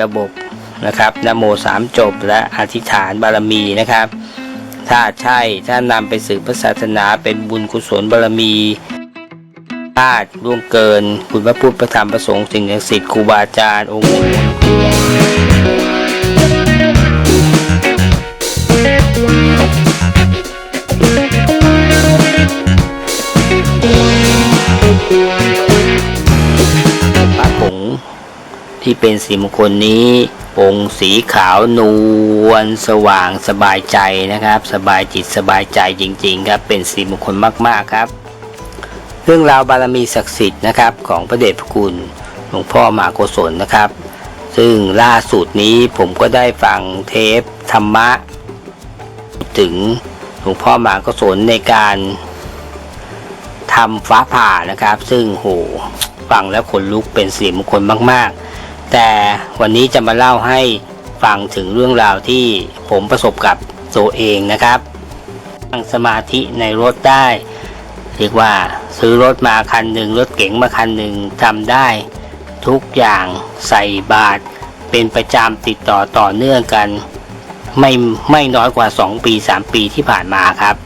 ระบบนะครับนโมสามจบและอธิษฐานบารมีนะครับ ถ้าใช่ถ้านำไปสืบพระศาสนาเป็นบุญกุศลบารมีพลาดล่วงเกิน คุณพระพุทธพระธรรมพระสงฆ์สิ่งศักดิ์สิทธิ์ครูบาอาจารย์องค์ ที่เป็นสีมงคลนี้องค์สีขาวนวลสว่างสบายใจนะครับ สบายจิตสบายใจจริงๆครับเป็นสีมงคลมากๆครับ เรื่องราวบารมีศักดิ์สิทธิ์นะครับของพระเดชพระคุณหลวงพ่อมหาโกศลนะครับ ซึ่งล่าสุดนี้ผมก็ได้ฟังเทปธรรมะ ถึงหลวงพ่อมหาโกศลในการทำฟ้าผ่านะครับ ซึ่งโหฟังแล้วขนลุกเป็นสีมงคลมากๆ แต่วันนี้จะมาเล่าให้ฟังถึงเรื่องราวที่ผมประสบกับตัวเองนะครับนั่งสมาธิในรถได้ เรียกว่าซื้อรถมาคันหนึ่งรถเก๋งมาคันหนึ่งทำได้ ทุกอย่างใส่บาตรเป็นประจำติดต่อต่อเนื่องกัน ไม่ไม่น้อยกว่า 2 ปี 3 ปีที่ผ่านมาครับ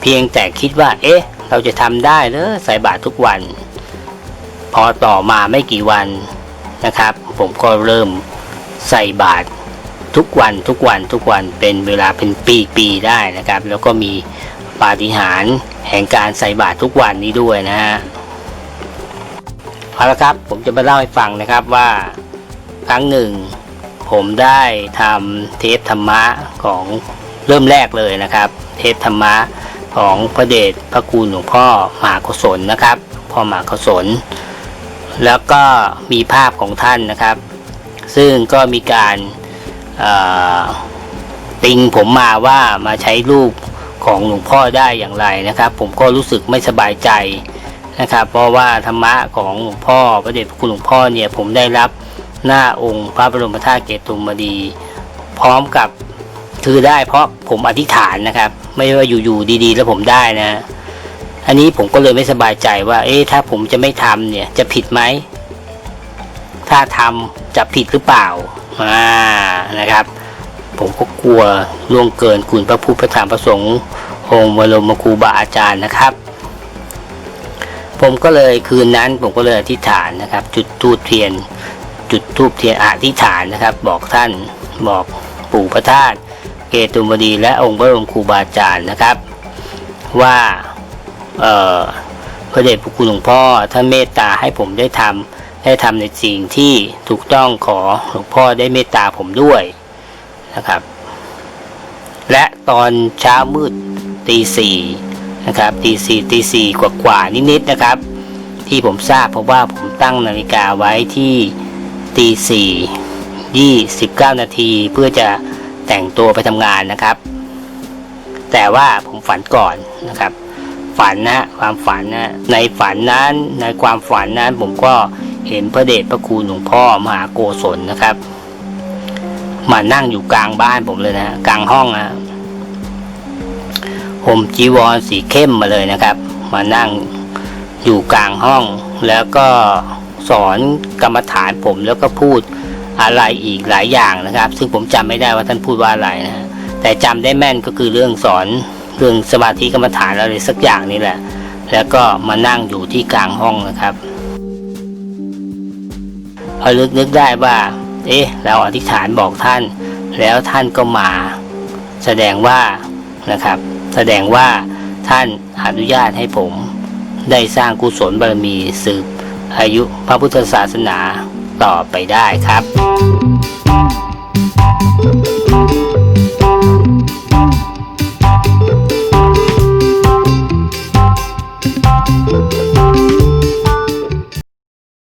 เพียงแต่คิดว่า เอ๊ะ เราจะทำได้เหรอใส่บาตรทุกวัน พอต่อมาไม่กี่วันนะครับ ผมก็เริ่มใส่บาตรทุกวันทุกวันทุกวันเป็นเวลาเป็นปีๆได้นะครับ แล้วก็มีปาฏิหาริย์แห่งการใส่บาตรทุกวันนี้ด้วยนะฮะเอาละครับผมจะมาเล่าให้ฟังนะครับว่าครั้งหนึ่ง ผมได้ทำเทปธรรมะของเริ่มแรกเลยนะครับ เทปธรรมะของพระเดชพระคุณหลวงพ่อมหาโกศลนะครับพ่อมหาโกศล แล้วก็มีภาพของท่านนะครับ ซึ่งก็มีการติงผมมาว่ามาใช้รูปของหลวงพ่อได้อย่างไรนะครับ ผมก็รู้สึกไม่สบายใจนะครับ เพราะว่าธรรมะของหลวงพ่อพระเดชพระคุณหลวงพ่อเนี่ยผมได้รับหน้าองค์พระบรมธาตุเกตุมดี พร้อมกับคือได้เพราะผมอธิษฐานนะครับ ไม่ว่าอยู่ๆดี ๆ แล้วผมได้นะ อันนี้ผมก็เลยไม่สบายใจว่า เอ๊ะถ้าผมจะไม่ทำเนี่ย จะผิดไหม ถ้าทำจะผิดหรือเปล่าอ่านะครับ ผมก็กลัวล่วงเกินคุณพระพุทธพระธรรมพระสงฆ์องค์บรมครูบาอาจารย์นะครับผมก็เลยคืนนั้นผมก็เลยอธิษฐานนะครับ จุดทูบเทียน จุดทูบเทียนอธิษฐานนะครับ บอกท่านบอกปู่พระธาตุเกตุมดีและองค์บรมครูบาอาจารย์นะครับ ว่า พระเดชพระคุณหลวงพ่อท่านเมตตาให้ผมได้ทำได้ทำในสิ่งที่ถูกต้องขอหลวงพ่อได้เมตตาผมด้วยนะครับ และตอนเช้ามืดตีสี่นะครับตีสี่ตีสี่กว่ากว่านิดๆนะครับ ที่ผมทราบเพราะว่าผมตั้งนาฬิกาไว้ที่ตีสี่ยี่สิบเก้านาทีเพื่อจะแต่งตัวไปทำงานนะครับ แต่ว่าผมฝันก่อนนะครับ ฝันนะความฝันนะในฝันนั้นในความฝันนั้นผมก็เห็นพระเดชพระคุณหลวงพ่อมหาโกศลนะครับ มานั่งอยู่กลางบ้านผมเลยนะกลางห้องนะผมจีวรสีเข้มมาเลยนะครับ มานั่งอยู่กลางห้อง แล้วก็สอนกรรมฐานผมแล้วก็พูดอะไรอีกหลายอย่างนะครับ ซึ่งผมจำไม่ได้ว่าท่านพูดว่าอะไรนะแต่จำได้แม่นก็คือเรื่องสอน เรื่องสมาธิกรรมฐานอะไรสักอย่างนี่แหละ แล้วก็มานั่งอยู่ที่กลางห้องนะครับพอลึกนึกได้ว่า เอ๊ะ เราอธิษฐานบอกท่าน แล้วท่านก็มา แสดงว่านะครับ แสดงว่าท่านอนุญาตให้ผมได้สร้างกุศลบารมีสืบอายุพระพุทธศาสนาต่อไปได้ครับ